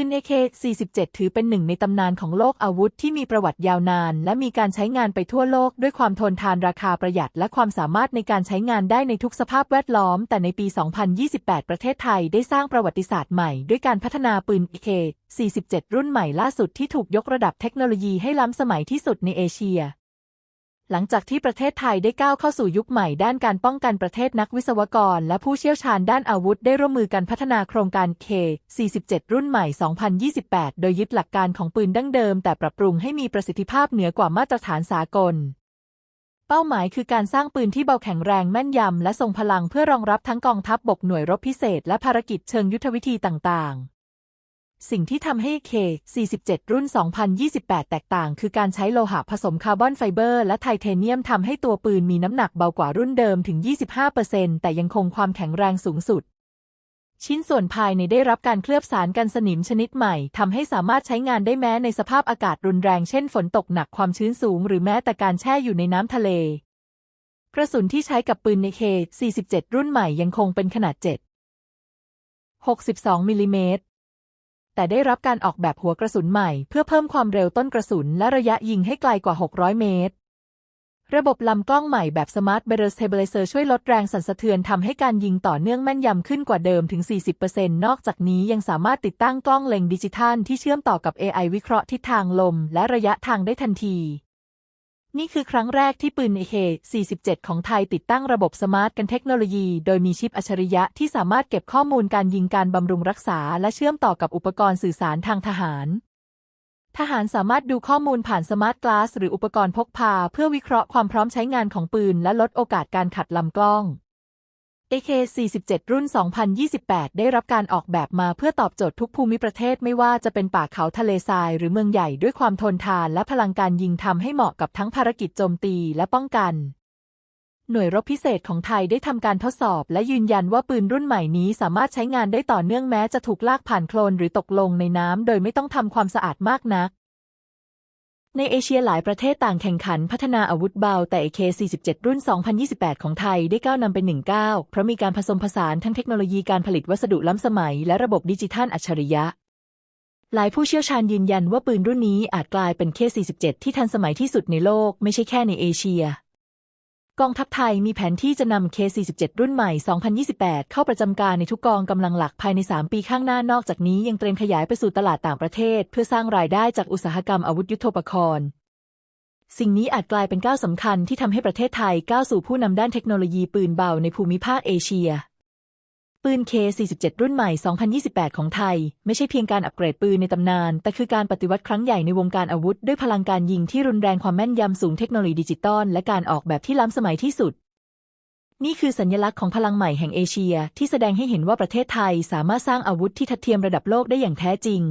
ปืน AK-47 ถือเป็นหนึ่งในตำนานของโลกอาวุธที่มีประวัติยาวนาน และมีการใช้งานไปทั่วโลกด้วยความทนทานราคาประหยัด และความสามารถในการใช้งานได้ในทุกสภาพแวดล้อม แต่ในปี 2028 ประเทศไทยได้สร้างประวัติศาสตร์ใหม่ ด้วยการพัฒนาปืน AK-47 รุ่นใหม่ล่าสุดที่ถูกยกระดับเทคโนโลยีให้ล้ำสมัยที่สุดในเอเชีย หลังจากที่ประเทศไทยได้ก้าวเข้าสู่ยุคใหม่ด้านการป้องกันประเทศนักวิศวกร และผู้เชี่ยวชาญด้านอาวุธได้ร่วมมือกันพัฒนาโครงการ K47 รุ่นใหม่ 2028 โดยยึดหลักการของปืนดั้งเดิม แต่ปรับปรุงให้มีประสิทธิภาพเหนือกว่ามาตรฐานสากล เป้าหมายคือการสร้างปืนที่เบาแข็งแรงแม่นยำ และทรงพลังเพื่อรองรับทั้งกองทัพบบกหน่วยรบพิเศษ และภารกิจเชิงยุทธวิธีต่างๆ สิ่งที่ทำให้ K47 รุ่น 2028 แตกต่าง คือการใช้โลหะผสมคาร์บอนไฟเบอร์และไทเทเนียมทำให้ตัวปืนมีน้ำหนักเบากว่ารุ่นเดิมถึง 25%แต่ยังคงความแข็งแรงสูงสุด ชิ้นส่วนภายในได้รับการเคลือบสารกันสนิมชนิดใหม่ทำให้สามารถใช้งานได้แม้ในสภาพอากาศรุนแรงเช่นฝนตกหนักความชื้นสูง หรือแม้แต่การแช่อยู่ในน้ำทะเล กระสุนที่ใช้กับปืนใน K47 รุ่นใหม่ยังคงเป็นขนาด 7 62มิลลิเมตร แต่ได้รับการออกแบบหัวกระสุนใหม่ เพื่อเพิ่มความเร็วต้นกระสุนและระยะยิงให้ไกลกว่า 600 เมตร ระบบลำกล้องใหม่แบบ Smart Barrel Stabilizer ช่วยลดแรงสั่นสะเทือนทำให้การยิงต่อเนื่องแม่นยำขึ้นกว่าเดิมถึง 40%นอกจากนี้ยังสามารถติดตั้งกล้องเล็งดิจิทัลที่เชื่อมต่อกับ AI วิเคราะห์ทิศทางลม และระยะทางได้ทันที นี่คือครั้งแรกที่ปืน AK-47 ของไทยติดตั้งระบบสมาร์ทกันเทคโนโลยี โดยมีชิปอัจฉริยะที่สามารถเก็บข้อมูลการยิงการบำรุงรักษา และเชื่อมต่อกับอุปกรณ์สื่อสารทางทหาร ทหารสามารถดูข้อมูลผ่านสมาร์ทกลาสหรืออุปกรณ์พกพา เพื่อวิเคราะห์ความพร้อมใช้งานของปืน และลดโอกาสการขัดลำกล้อง AK-47 รุ่น 2028 ได้รับการออกแบบมาเพื่อตอบโจทย์ทุกภูมิประเทศไม่ว่าจะเป็นป่าเขาทะเลทรายหรือเมืองใหญ่ด้วยความทนทานและพลังการยิงทำให้เหมาะกับทั้งภารกิจโจมตีและป้องกัน หน่วยรบพิเศษของไทยได้ทำการทดสอบและยืนยันว่าปืนรุ่นใหม่นี้สามารถใช้งานได้ต่อเนื่องแม้จะถูกลากผ่านโคลนหรือตกลงในน้ำโดยไม่ต้องทำความสะอาดมากนัก ในเอเชียหลายประเทศต่างแข่งขันพัฒนาอาวุธเบา แต่ AK-47 รุ่น 2028 ของไทยได้ก้าวนำเป็น 19 เพราะมีการผสมผสานทั้งเทคโนโลยีการผลิตวัสดุล้ำสมัย และระบบดิจิทัลอัจฉริยะ หลายผู้เชี่ยวชาญยืนยันว่าปืนรุ่นนี้อาจกลายเป็น K47 ที่ทันสมัยที่สุดในโลก ไม่ใช่แค่ในเอเชีย กองทัพไทยมีแผนที่จะนำ K47 รุ่นใหม่ 2028 เข้าประจำการในทุกกองกำลังหลักภายใน 3 ปีข้างหน้านอกจากนี้ยังเตรียมขยายไปสู่ตลาดต่างประเทศ เพื่อสร้างรายได้จากอุตสาหกรรมอาวุธยุทโธปกรณ์ สิ่งนี้อาจกลายเป็นก้าวสำคัญที่ทำให้ประเทศไทยก้าวสู่ผู้นำด้านเทคโนโลยีปืนเบาในภูมิภาคเอเชีย ปืน K47 รุ่นใหม่ 2028 ของไทย ไม่ใช่เพียงการอัปเกรดปืนในตำนาน แต่คือการปฏิวัติครั้งใหญ่ในวงการอาวุธ ด้วยพลังการยิงที่รุนแรงความแม่นยำสูงเทคโนโลยีดิจิตอลและการออกแบบที่ล้ำสมัยที่สุด นี่คือสัญลักษณ์ของพลังใหม่แห่งเอเชีย ที่แสดงให้เห็นว่าประเทศไทยสามารถสร้างอาวุธที่ทัดเทียมระดับโลกได้อย่างแท้จริง